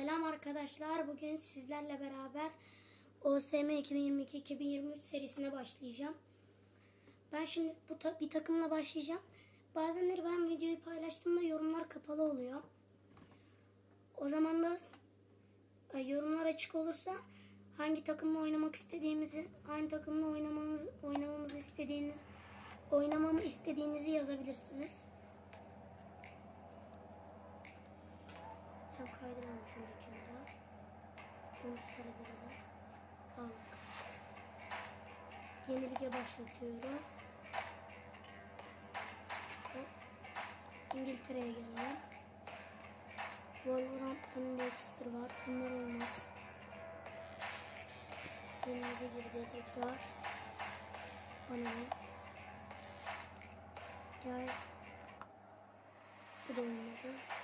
Selam arkadaşlar. Bugün sizlerle beraber OSM 2022-2023 serisine başlayacağım. Ben şimdi bu ta- bir takımla başlayacağım. Bazenleri ben videoyu paylaştığımda yorumlar kapalı oluyor. O zaman da e, yorumlar açık olursa hangi takımla oynamak istediğimizi, hangi takımla oynamamız oynamamızı istediğini oynamamı istediğinizi yazabilirsiniz. Hem kaydıralım şöyle kenara. Omuz talebeleri. Aldık. Yeni lige başlatıyorum. İngiltere'ye geldim. Wolverhampton Leicester var. Bunlar olmaz. Yeni girdi tekrar. Bana ne? Gel. Bu da olmadı.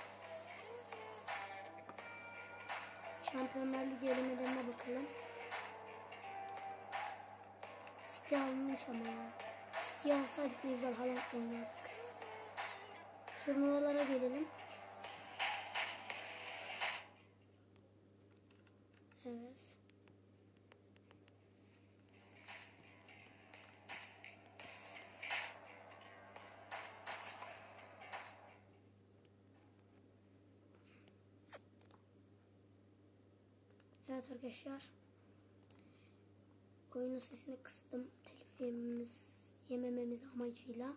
Şampiyonlar Ligi elemelerine bakalım. City almış ama ya. City alsaydık ne güzel Haaland oynardık. Turnuvalara gelelim. Evet arkadaşlar. Oyunun sesini kıstım. Telif yememiz, yemememiz amacıyla.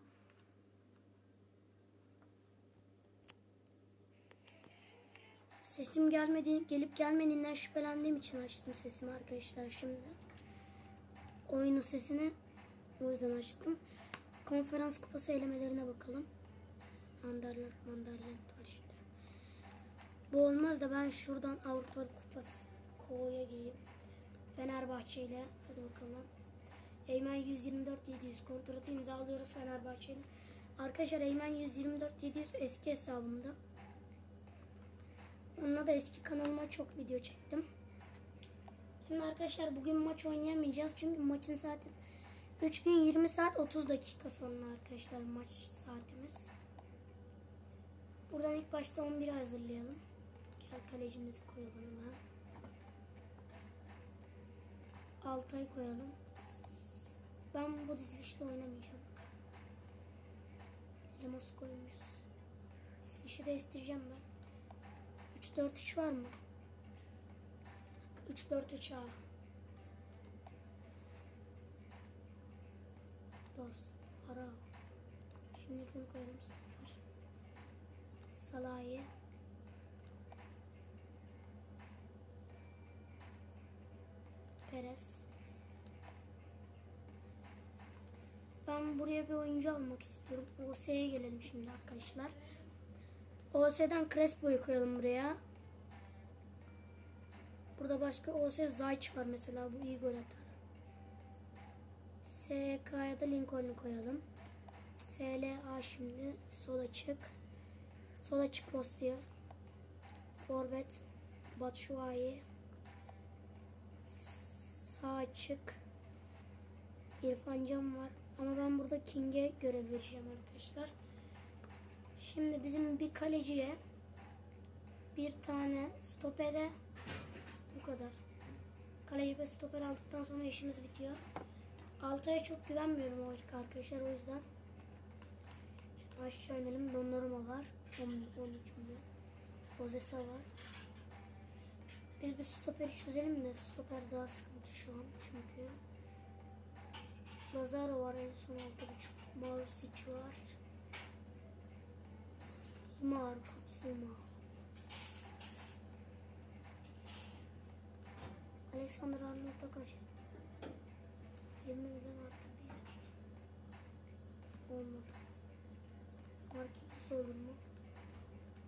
Sesim gelmedi, gelip gelmediğinden şüphelendiğim için açtım sesimi arkadaşlar şimdi. Oyunun sesini o yüzden açtım. Konferans kupası elemelerine bakalım. Anderlecht, Manderlecht var işte. Bu olmaz da ben şuradan Avrupa Kupası Kovo'ya gireyim. Fenerbahçe ile hadi bakalım. Eymen 124 700 kontratı imzalıyoruz Fenerbahçe ile. Arkadaşlar Eymen 124 700 eski hesabımda. Onunla da eski kanalıma çok video çektim. Şimdi arkadaşlar bugün maç oynayamayacağız çünkü maçın saati 3 gün 20 saat 30 dakika sonra arkadaşlar maç saatimiz. Buradan ilk başta 11'i hazırlayalım. Gel kalecimizi koyalım hemen. Altay koyalım. Ben bu dizilişte oynamayacağım. Lemos koymuşuz. Dizilişi değiştireceğim ben. 3-4-3 var mı? 3-4-3 A. Dost. Ara. Şimdi koyalım. Salahi. Perez. Ben buraya bir oyuncu almak istiyorum. OS'ye gelelim şimdi arkadaşlar. OS'den Crespo'yu koyalım buraya. Burada başka OS Zayç var mesela. Bu iyi gol atar. SK'ya da Lincoln'u koyalım. SLA şimdi. Sol açık. Sol açık Rossi. Forvet. Batshuayi. Sağ açık. İrfan Can var. Ama ben burada King'e görev vereceğim arkadaşlar. Şimdi bizim bir kaleciye bir tane stopere bu kadar. Kaleci ve stoper aldıktan sonra işimiz bitiyor. Altay'a çok güvenmiyorum o arkadaşlar o yüzden. Şimdi aşağı inelim. Donnarumma var. 10, 13 milyon. Ozesa var. Biz bir stoperi çözelim de stoper daha sıkıntı şu an çünkü. Lazaro var en son 6.5. Mauricio var. Zuma var. Kutsuma. Alexander Arnold'a kaç? 20 milyon artı bir. Olmadı. Marquinhos olur mu?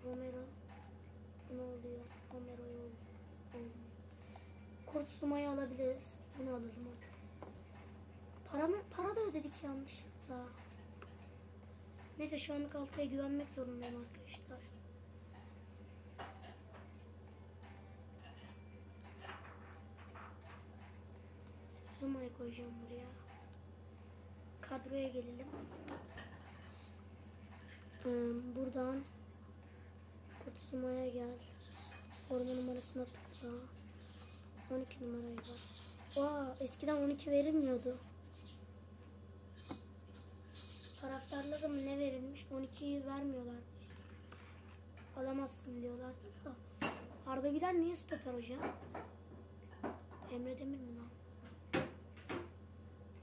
Romero. Ne oluyor? Olmuyor. Kurtsuma'yı alabiliriz. Bunu alırım hadi. Para mı? Para da ödedik yanlışlıkla. Neyse şu anlık Altay'a güvenmek zorundayım arkadaşlar. Zuma'yı koyacağım buraya. Kadroya gelelim. Ee, buradan Kutsuma'ya gel. Forma numarası numarasına tıkla. 12 numarayı var. Aa, eskiden 12 verilmiyordu. Taraftarlara mı ne verilmiş? 12'yi vermiyorlar. Alamazsın diyorlardı da. Arda Güler niye stoper hocam? Emre Demir mi lan?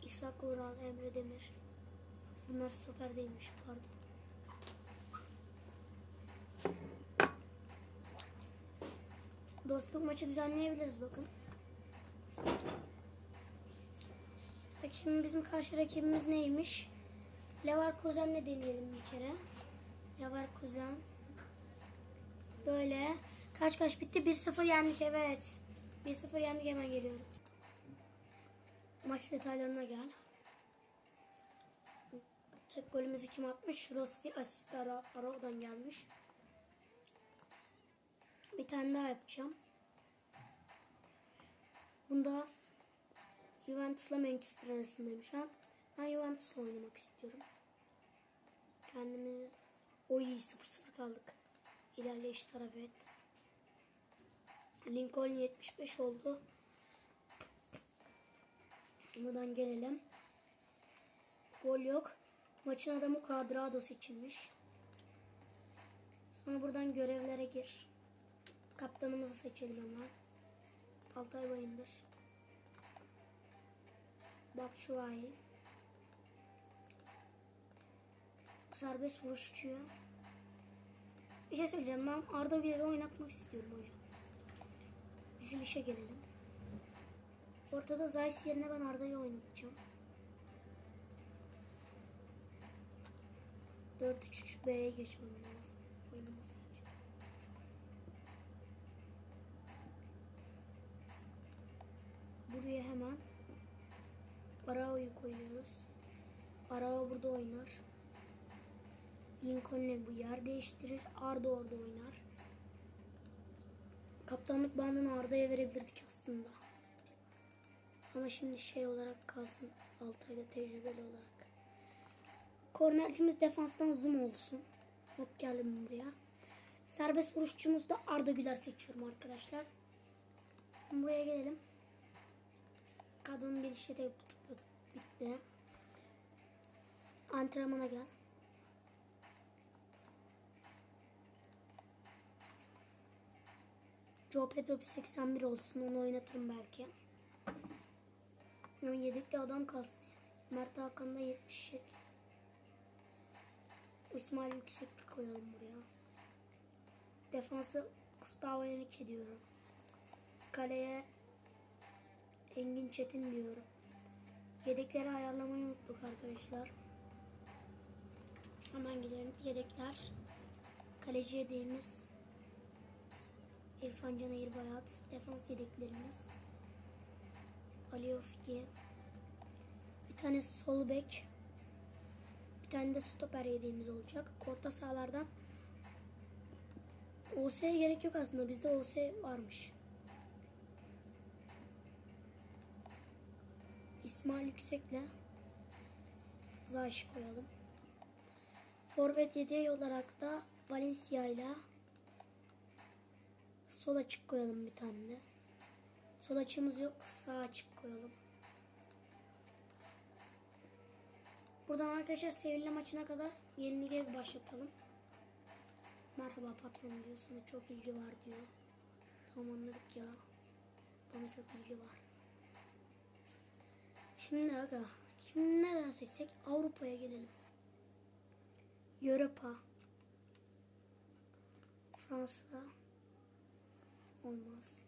İshak Ural, Emre Demir. Bunlar stoper değilmiş pardon. Dostluk maçı düzenleyebiliriz bakın. Bak şimdi bizim karşı rakibimiz neymiş? Leverkusen'le deneyelim bir kere. Leverkusen. Böyle. Kaç kaç bitti? 1-0 yendik evet. 1-0 yendik hemen geliyorum. Maç detaylarına gel. Tek golümüzü kim atmış? Rossi asist ara, Arao'dan gelmiş. Bir tane daha yapacağım. Bunda Juventus'la Manchester arasındayım şu an. Ben Juventus'la oynamak istiyorum. Kendimi oy 0-0 kaldık. İlerleyiş tarafı et. Lincoln 75 oldu. Buradan gelelim. Gol yok. Maçın adamı Cuadrado seçilmiş. Sonra buradan görevlere gir. Kaptanımızı seçelim hemen. Altay Bayındır. Batshuayi. Serbest vuruşçuya. Bir şey söyleyeceğim. Ben Arda Güler'i oynatmak istiyorum hocam. Dizilişe gelelim. Ortada Zayis yerine ben Arda'yı oynatacağım. 4-3-3-B'ye geçmem lazım. Oynaması için. Buraya hemen Arao'yu koyuyoruz. Arao burada oynar. Lincoln'le bu yer değiştirir. Arda orada oynar. Kaptanlık bandını Arda'ya verebilirdik aslında. Ama şimdi şey olarak kalsın. Altay'da tecrübeli olarak. Kornerimiz defanstan zoom olsun. Hop geldim buraya. Serbest vuruşçumuz da Arda Güler seçiyorum arkadaşlar. Buraya gelelim. Kadın gelişi de tıkladık. Bitti. Antrenmana gel. Joe Pedro bir 81 olsun onu oynatırım belki. Ama yedekte adam kalsın. Mert Hakan'da 70 İsmail Yükseklik koyalım buraya. Defansı Gustavo Henrique diyorum. Kaleye Engin Çetin diyorum. Yedekleri ayarlamayı unuttuk arkadaşlar. Hemen gidelim. Yedekler. Kaleci yedeğimiz. İrfan Can Bayat. Defans yedeklerimiz. Alioski. Bir tane sol bek. Bir tane de stoper yedeğimiz olacak. Orta sahalardan OS'ye gerek yok aslında. Bizde OS varmış. İsmail Yüksek'le Zayş koyalım. Forvet yedeği olarak da Valencia ile sol açık koyalım bir tane de. Sol açığımız yok. Sağ açık koyalım. Buradan arkadaşlar Sevilla maçına kadar yeni lige başlatalım. Merhaba patron diyor. Sana çok ilgi var diyor. Tamam anladık ya. Bana çok ilgi var. Şimdi aga. Şimdi nereden seçsek? Avrupa'ya gelelim. Europa. Fransa. Olmaz.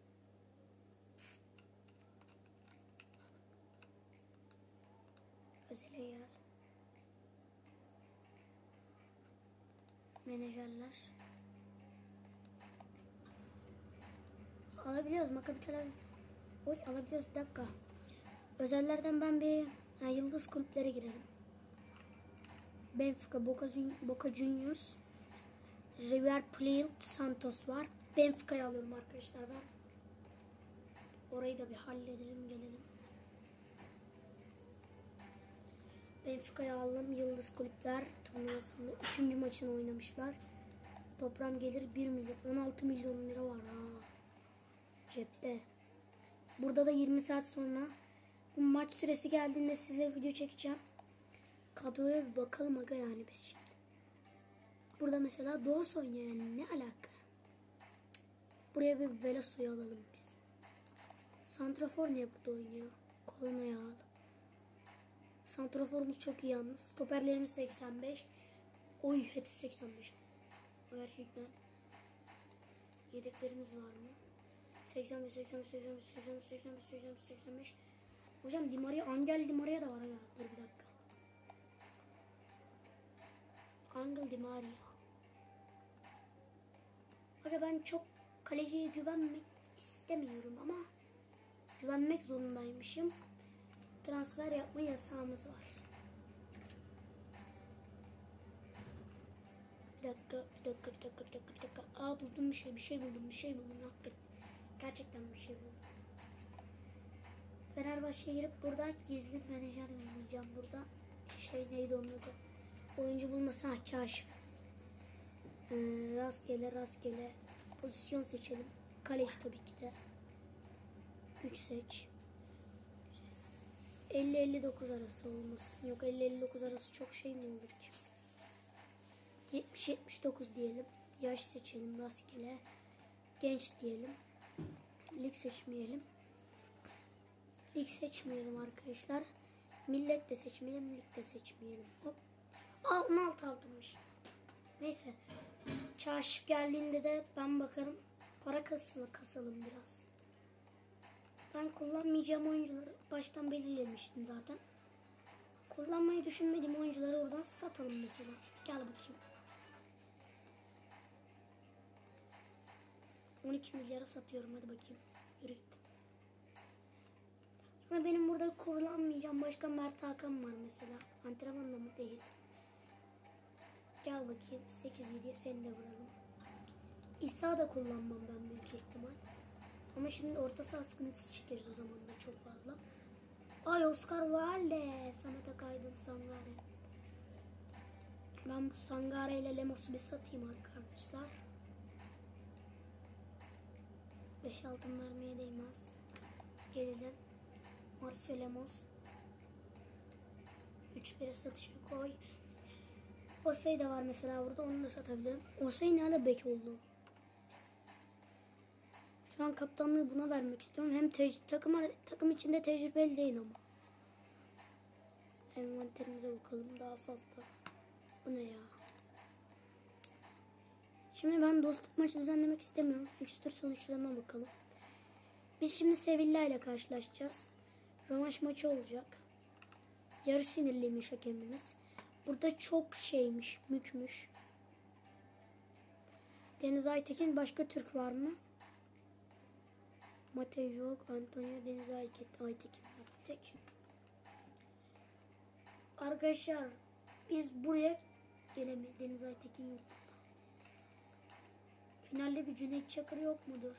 Özele gel. Menajerler. Alabiliyoruz Makabi. Oy alabiliyoruz bir dakika. Özellerden ben bir ha, yıldız kulüplere girelim. Benfica, Boca, Boca Juniors, River Plate, Santos var. Benfica'yı alıyorum arkadaşlar ben. Orayı da bir halledelim gelelim. Benfica'yı aldım. Yıldız Kulüpler turnuvasında 3. maçını oynamışlar. Toplam gelir 1 milyon. 16 milyon lira var ha. cepte. Burada da 20 saat sonra bu maç süresi geldiğinde sizle video çekeceğim. Kadroya bir bakalım aga yani biz şimdi. Burada mesela Doğus oynuyor yani ne alaka? Buraya bir Veloso'yu alalım biz. Santrafor niye burada oynuyor? Koluna yağlı. Santraforumuz çok iyi yalnız. Stoperlerimiz 85. Oy hepsi 85. Gerçekten. Yedeklerimiz var mı? 85, 85, 85, 85, 85, 85, 85. Hocam Di Maria, Angel Di Maria da var ya. Dur bir dakika. Angel Di Maria. Aga ben çok kaleciye güvenmek istemiyorum ama güvenmek zorundaymışım. Transfer yapma yasağımız var. Bir dakika, bir dakika, bir dakika, bir dakika, bir dakika. Aa buldum bir şey, bir şey buldum, bir şey buldum. Hakikaten. Gerçekten bir şey buldum. Fenerbahçe'ye girip buradan gizli menajer yollayacağım. Burada şey neydi onun adı? Oyuncu bulması ha kaşif. Ee, rastgele rastgele pozisyon seçelim. Kaleci tabii ki de. Güç seç. 50-59 arası olmasın. Yok 50-59 arası çok şey mi olur ki? 70-79 diyelim. Yaş seçelim rastgele. Genç diyelim. Lig seçmeyelim. Lig seçmeyelim arkadaşlar. Millet de seçmeyelim, lig de seçmeyelim. Hop. Aa 16 altınmış. Neyse. Kaşif geldiğinde de ben bakarım. Para kasını kasalım biraz. Ben kullanmayacağım oyuncuları baştan belirlemiştim zaten. Kullanmayı düşünmediğim oyuncuları oradan satalım mesela. Gel bakayım. 12 milyara satıyorum hadi bakayım. Yürü git. Sonra benim burada kullanmayacağım başka Mert Hakan var mesela. Antrenmanda mı değil. Gel bakayım 8-7 seni de vuralım. İsa da kullanmam ben büyük ihtimal. Ama şimdi orta saha sıkıntısı çekeriz o zaman da çok fazla. Ay Oscar Wilde. Samet'e kaydın Sangare. Ben bu Sangare ile Lemos'u bir satayım arkadaşlar. 5 altın vermeye değmez. Gelelim. Marcio Lemos. 3 bire satışa koy. Osey de var mesela burada onu da satabilirim. Osey ne ala bek oldu? Şu an kaptanlığı buna vermek istiyorum. Hem takıma, takım içinde tecrübeli değil ama. Envanterimize bakalım daha fazla. Bu ne ya? Şimdi ben dostluk maçı düzenlemek istemiyorum. Fikstür sonuçlarına bakalım. Biz şimdi Sevilla ile karşılaşacağız. Rövanş maçı olacak. Yarı sinirliymiş hakemimiz. Burada çok şeymiş, mükmüş. Deniz Aytekin başka Türk var mı? Matej yok, Antonio Deniz Aytekin, Aytekin var tek. Arkadaşlar biz buraya gelemeyiz. Deniz Aytekin yok. Finalde bir Cüneyt Çakır yok mudur?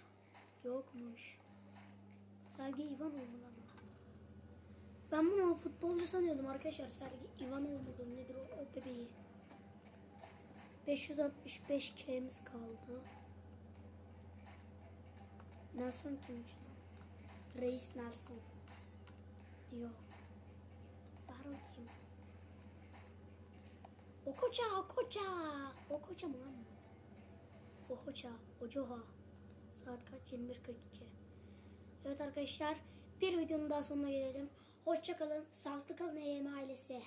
Yokmuş. Sergey Ivanov mu lan? Ben bunu futbolcu sanıyordum arkadaşlar. Sergey Ivanov mudur nedir o, o bebeği? 565 K'miz kaldı. Nelson kimmiş lan? Reis Nelson. Diyor. Ver bakayım. Okocha, Okocha. Okocha mı lan bu? Okocha, Ocoha. Saat kaç? 21.42. Evet arkadaşlar bir videonun daha sonuna gelelim. Hoşçakalın. Sağlıklı kalın EYM ailesi.